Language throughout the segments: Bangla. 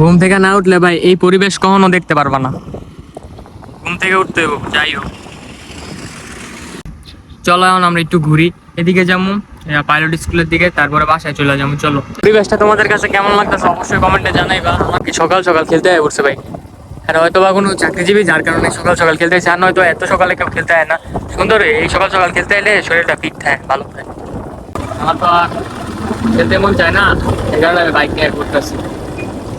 ঘুম থেকে না উঠলে ভাই, এই পরিবেশ কখনো দেখতে পারবা না। ঘুম থেকে উঠতে যাই হোক। চলো এখন আমরা একটু ঘুরি। এদিকে যাব পাইলট স্কুলের দিকে, তারপরে বাসায় চলে যাব চলো। পরিবেশটা তোমাদের কাছে কেমন লাগতেছে অবশ্যই কমেন্টে জানাইবা। আমাকে সকাল সকাল খেলতে হয় পড়ছে ভাই? আর হয়তো বা কোনো চাকরিজীবী যার কারণে সকাল সকাল খেলতে আর নয়তো এত সকালে কেউ খেলতে হয় না। সুন্দর, এই সকাল সকাল খেলতে এলে শরীরটা ফিট থাকে, ভালো থাকে। আমার তো আর খেলতে মন চায় না আমি বাইক নিয়ে ঘুরতেছি।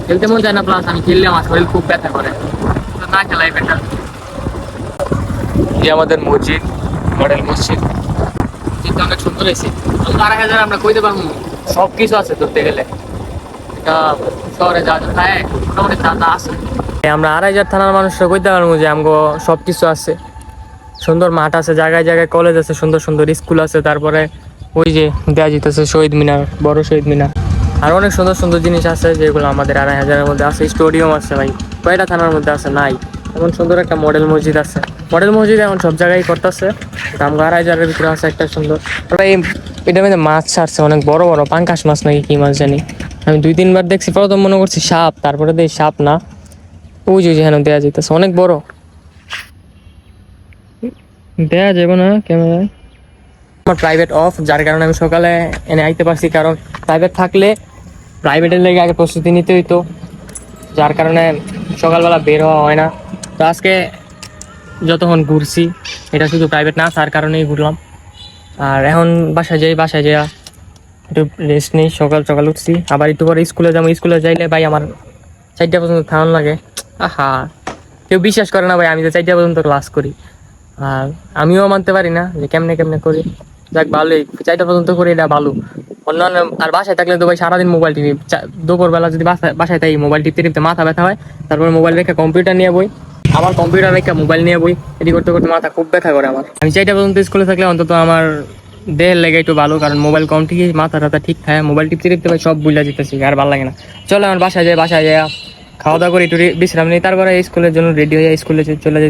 খেলতে মন চায় না প্লাস আমি খেললে আমার শরীর খুব ব্যথা করে। না খেলাই বেটার যে আমাদের মসজিদ মডেল মসজিদ। মসজিদটা অনেক সুন্দর হয়েছে। আড়াই হাজার আমরা কইতে পারব। সব কিছু আছে ধরতে গেলে। শহরে যা যা খায় মোটামুটি তা তা আছে। আমরা আড়াই হাজার থানার মানুষরা কইতে পারব যে আমগো সব কিছু আছে। সুন্দর মাঠ আছে জায়গায় জায়গায় কলেজ আছে সুন্দর সুন্দর স্কুল আছে তারপরে ওই যে দেয়া যেতেছে শহীদ মিনার বড় শহীদ মিনার। আর অনেক সুন্দর সুন্দর জিনিস আছে যেগুলো আমাদের আড়াই হাজারের মধ্যে আছে, স্টেডিয়াম আছে ভাই, কয়টা থানার মধ্যে আছে? নাই। এমন সুন্দর একটা মডেল মসজিদ আছে। মডেল মসজিদ এখন সব জায়গায় করতেছে আমগো আড়াই হাজারের ভিতরে আছে একটা সুন্দর। ভাই, এটার মধ্যে মাছ ছাড়ছে, অনেক বড় বড়, পাঙ্কাশ মাছ নাকি কি মাছ জানি। আমি দুই তিনবার দেখছি, প্রথম মনে করছি সাপ, তারপরে দেখি সাপ না। ওই যে যেখানে দেওয়া যেতেছে অনেক বড়। দেয়া যাবে না ক্যামেরায়। আমার প্রাইভেট অফ যার কারণে আমি সকালে এনে আইতে পারছি, কারণ প্রাইভেট থাকলে প্রাইভেটের লেগে আগে প্রস্তুতি নিতে হইতো। যার কারণে সকালবেলা বের হওয়া হয় না। তো আজকে যতক্ষণ ঘুরছি, এটা শুধু প্রাইভেট না, তার কারণেই ঘুরলাম। আর এখন বাসায় যাই বাসায় যাই একটু রেস্ট নেই, সকাল সকাল উঠছি। আবার একটু পরে স্কুলে যাব, স্কুলে যাইলে ভাই আমার চারটা পর্যন্ত থামান লাগে। আহা! কেউ বিশ্বাস করে না ভাই, আমি তো চারটা পর্যন্ত ক্লাস করি। আর আমিও মানতে পারি না যে কেমনে কেমনে করি। যাক, ভালোই। চারটা পর্যন্ত করি, এটা ভালো। অন্যান্য আর বাসায় থাকলে তো ভাই সারাদিন মোবাইল দুপুরবেলা যদি বাসায় বাসায় থাকি মোবাইল টিপতে টিপতে মাথা ব্যথা হয়, তারপর মোবাইল রেখে কম্পিউটার নিয়ে বই আমার কম্পিউটার রেখে মোবাইল নিয়ে বই, এটি করতে করতে মাথা খুব ব্যথা করে আমার। আমি চারটা পর্যন্ত স্কুলে থাকলে অন্তত আমার দেহের লেগে একটু ভালো, কারণ মোবাইল কম ঠিকই মাথা টাথা ঠিক থাকে মোবাইল টিপতে টিপতে ভাই সব বুঝলা যেতেছি, আর ভালো লাগে না। চলো আমার বাসায় যাই বাসায় যাই খাওয়া দাওয়া করে, একটু বিশ্রাম নিই, তারপরে স্কুলের জন্য রেডি হয়ে স্কুলে চলে যেতে